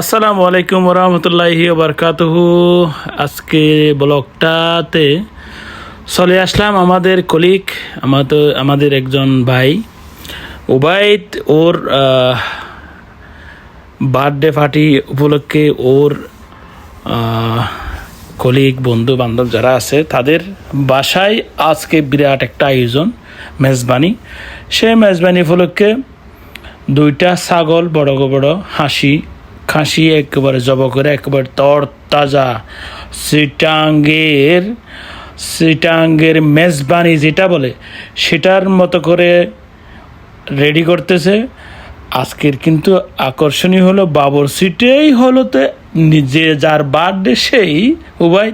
আসসালামু আলাইকুম রহমতুল্লাহি বারকাতুহু আজকে ব্লগটাতে চলে আসলাম আমাদের কলিগ, আমাদের আমাদের একজন ভাই। ওবায়দ ওর বার্থডে পার্টি উপলক্ষে ওর কলিগ, বন্ধু, বান্ধব যারা আছে, তাদের বাসায় আজকে বিরাট একটা আয়োজন, মেজবানি। সেই মেজবানি উপলক্ষে দুইটা ছাগল, বড় বড় হাসি খাসি একেবারে জব করে, একেবারে তর তাজা। সিটাঙ্গের সিটাঙ্গের মেজবানি যেটা বলে, সেটার মতো করে রেডি করতেছে। আজকের কিন্তু আকর্ষণীয় হলো বাবর সিটেই হলো তো নিজে যার বার্থডে সেই উভয়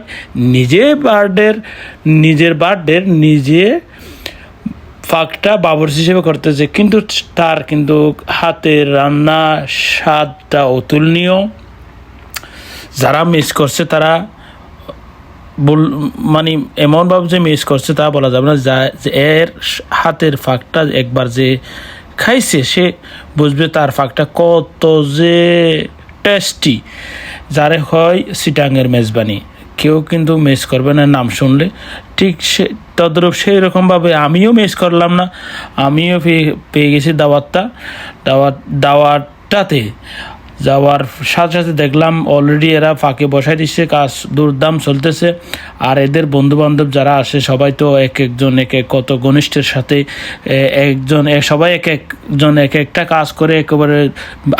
নিজে বার্থডের নিজের বার্থডের নিজে ফাঁকটা বাবর হিসেবে করতেছে, কিন্তু তার কিন্তু হাতের রান্না স্বাদটা অতুলনীয়। যারা মিস করছে তারা বল মানে এমনভাবে যে মিস করছে তা বলা যাবে না, যা এর হাতের ফাঁকটা একবার যে খাইছে, সে বুঝবে তার ফাঁকটা কত যে টেস্টি যারে হয় সিটাঙ্গের মেজবানি। কেউ কিন্তু মিস করবে না নাম শুনলে। ঠিক সে, তদ্রূপ সেই রকমভাবে আমিও মিস করলাম না। আমিও পেয়ে পেয়ে গেছি দাওয়াতটা। দাওয়াত, দাওয়াতটাতে যাওয়ার সাথে সাথে দেখলাম অলরেডি এরা ফাঁকে বসাই দিচ্ছে, কাজ দুর্দাম চলতেছে। আর এদের বন্ধুবান্ধব যারা আসে সবাই তো এক একজন এক এক কত ঘনিষ্ঠের সাথে একজন সবাই এক একজন এক একটা কাজ করে, একেবারে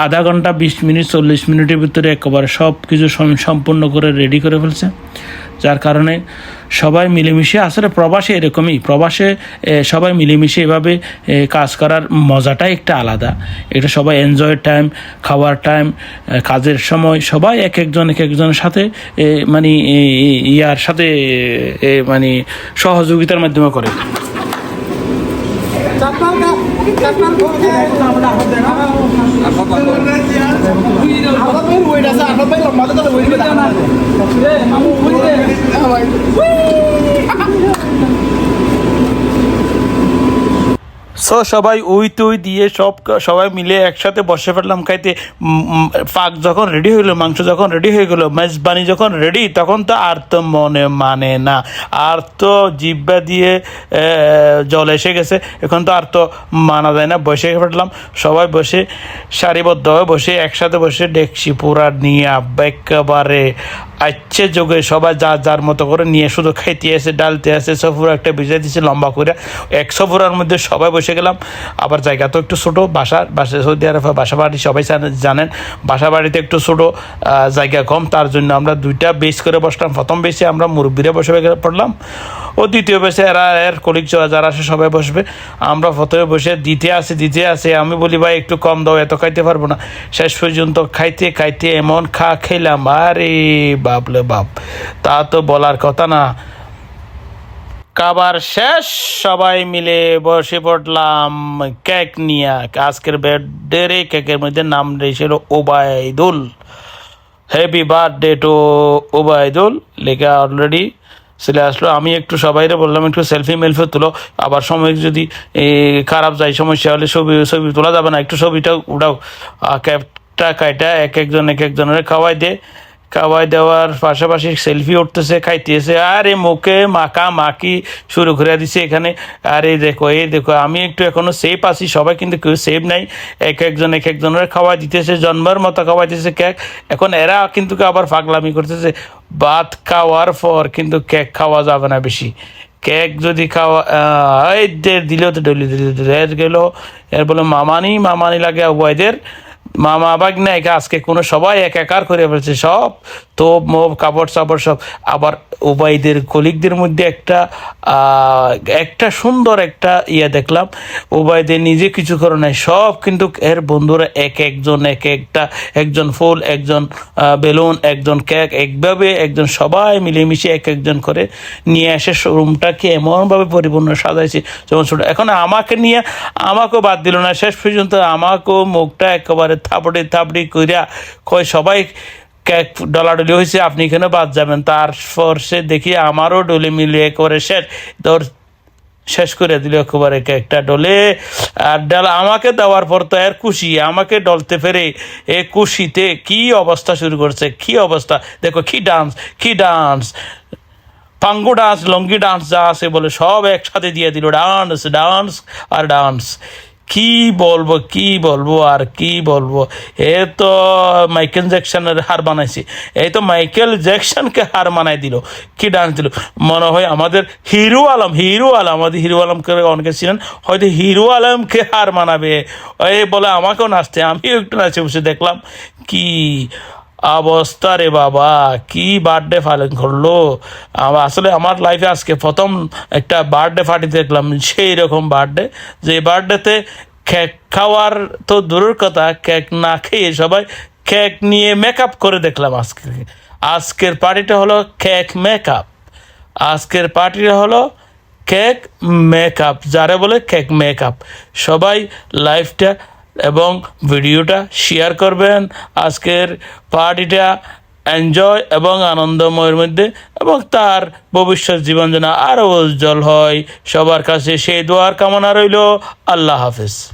আধা ঘণ্টা, বিশ মিনিট, চল্লিশ মিনিটের ভিতরে একেবারে সব কিছু সম্পূর্ণ করে রেডি করে ফেলছে। যার কারণে সবাই মিলেমিশে, আসলে প্রবাসে এরকমই, প্রবাসে সবাই মিলেমিশে এভাবে কাজ করার মজাটাই একটা আলাদা। এটা সবাই এনজয়ের টাইম খাওয়ার টাইম কাজের সময়, সবাই এক একজন, এক একজনের সাথে মানে ইয়ার সাথে মানে সহযোগিতার মাধ্যমে করে। লম্বা তো ওই না রে মামু ওই রে সো সবাই উই তুই দিয়ে সব সবাই মিলে একসাথে বসে ফেললাম খাইতে। পাক যখন রেডি হইল, মাংস যখন রেডি হয়ে গেলো, মেজবানি যখন রেডি তখন তো আর তো মনে মানে না। আর তো জিব্বা দিয়ে জল এসে গেছে। এখন তো আর তো মানা যায় না। বসে ফেললাম। সবাই বসে সারিবদ্ধভাবে বসে একসাথে বসে ডেকসি পুরা নিয়ে একেবারে। আচ্ছে যোগে সবাই যা যার মতো করে নিয়ে শুধু খাইতে আসে, ডালতে আসে, সফুরা একটা ভিজাই দিচ্ছে লম্বা করে এক সফুরার মধ্যে সবাই বসে গেলাম। আবার জায়গা তো একটু ছোটো, বাসা বাসা, সৌদি আরবে বাসা বাড়ি সবাই জানেন, বাসা বাড়িতে একটু ছোটো জায়গা কম। তার জন্য আমরা দুইটা বেস করে বসলাম। প্রথম বেসে আমরা মুরব্বীরা বসে পড়লাম। ও দ্বিতীয় বেসে এরা, এর কলিগ যারা আসে সবাই বসবে। আমরা প্রথমে বসে দিতে আসে দিতে আসে। আমি বলি, ভাই, একটু কম দাও, এত খাইতে পারব না। শেষ পর্যন্ত খাইতে খাইতে এমন খা খেলাম। আরে বাপলে বাপ, তা তো বলার কথা না। খাবার শেষ, সবাই মিলে বসে পড়লাম কেক নিয়ে। আজকের বেডের কেকের মধ্যে নাম দিয়েছিল Obaidul. Happy birthday to Obaidul, লেখা অলরেডি চলে আসলো। আমি একটু সবাইরে বললাম, একটু সেলফি মেলফি তুলো। আবার সময় যদি খারাপ যায়, সমস্যা হলে ছবি ছবি তোলা যাবে না। একটু ছবিটা উঠাও। ক্যাপটা কাইটা এক একজন, এক একজনের খাওয়াই দে। খাওয়াই দেওয়ার পাশাপাশি সেলফি উঠতেছে খাইতেছে আরে মুখে মাখা মাখি শুরু করে দিছে এখানে আরে দেখো এই দেখো আমি একটু এখনও সেফ আছি সবাই কিন্তু কেউ সেফ নাই এক একজন এক একজনের খাওয়া দিতেছে জন্মের মতো খাওয়া দিতেছে কেক এখন এরা কিন্তু আবার ফাগলামি করতেছে ভাত খাওয়ার পর কিন্তু কেক খাওয়া যাবে না বেশি কেক যদি খাওয়া এই দিলেও তো ডলি দিলে এর গেল এর বলে মামানি মামানি লাগে উভয়দের মামা বাগ না একা আজকে কোনো সবাই এক একার করে ফেলছে সব, তোপ, মোপ, কাপড় চাপড় সব। আবার উবাইদের, কলিগদের মধ্যে একটা একটা সুন্দর একটা ইয়ে দেখলাম। উবাইদের নিজে কিছু করে নাই, সব কিন্তু এর বন্ধুরা এক একজন, এক একটা, একজন ফুল, একজন বেলুন, একজন কেক, একভাবে একজন সবাই মিলেমিশে এক একজন করে নিয়ে এসে রুমটাকে এমনভাবে পরিপূর্ণ সাজাইছে। যেমন ছোট এখন আমাকে নিয়ে, আমাকেও বাদ দিল না, শেষ পর্যন্ত আমাকেও মুখটা একেবারে থাপড়ে থাপড়ি কইরা কয়, সবাই কেক ডলাডলি হয়েছে আপনি এখানে বাদ যাবেন? তারপর সে দেখি আমারও ডলি মিলিয়ে করে শেষ। তোর শেষ করে দিল একেবারে কেকটা ডলে। আর ডাল আমাকে দেওয়ার পর তো এর খুশি, আমাকে ডলতে ফেরে এ খুশিতে কি অবস্থা শুরু করছে? কি অবস্থা? দেখো কি ডান্স কি ডান্স পাঙ্গু ডান্স লঙ্গি ডান্স যা আছে বলে সব একসাথে দিয়ে দিল ডান্স ডান্স আর ডান্স কি বলব কি বলব আর কি বলব? এ তো মাইকেল জ্যাকসনের হার বানাইছি এই তো মাইকেল জ্যাকসনকে হার মানাই দিল, কি ডান্স দিল? মনে হয় আমাদের হিরো আলম হিরো আলম, আমাদের হিরো আলমকে অনেকে ছিলেন হয়তো হিরো আলমকে হার মানাবে। এই বলে আমাকেও নাচতে, আমিও একটু নাচে বসে দেখলাম, কি অবস্থা রে বাবা, কি বার্থডে পালন করল? আসলে আমার লাইফে আজকে প্রথম একটা বার্থডে পার্টি দেখলাম, সেই রকম বার্থডে যে বার্থডেতে কেক খাওয়ার তো দূরের কথা কেক না খেয়ে সবাই কেক নিয়ে মেকআপ করে দেখলাম আজকে। আজকের পার্টিটা হলো কেক মেকআপ আজকের পার্টিটা হলো কেক মেকআপ যারে বলে কেক মেকআপ সবাই লাইফটা এবং ভিডিওটা শেয়ার করবেন। আজকের পার্টিটা এনজয় এবং আনন্দময়ের মধ্যে এবং তার ভবিষ্যৎ জীবন যেন আরও উজ্জ্বল হয়। সবার কাছে সেই দোয়ার কামনা রইল। আল্লাহ হাফেজ।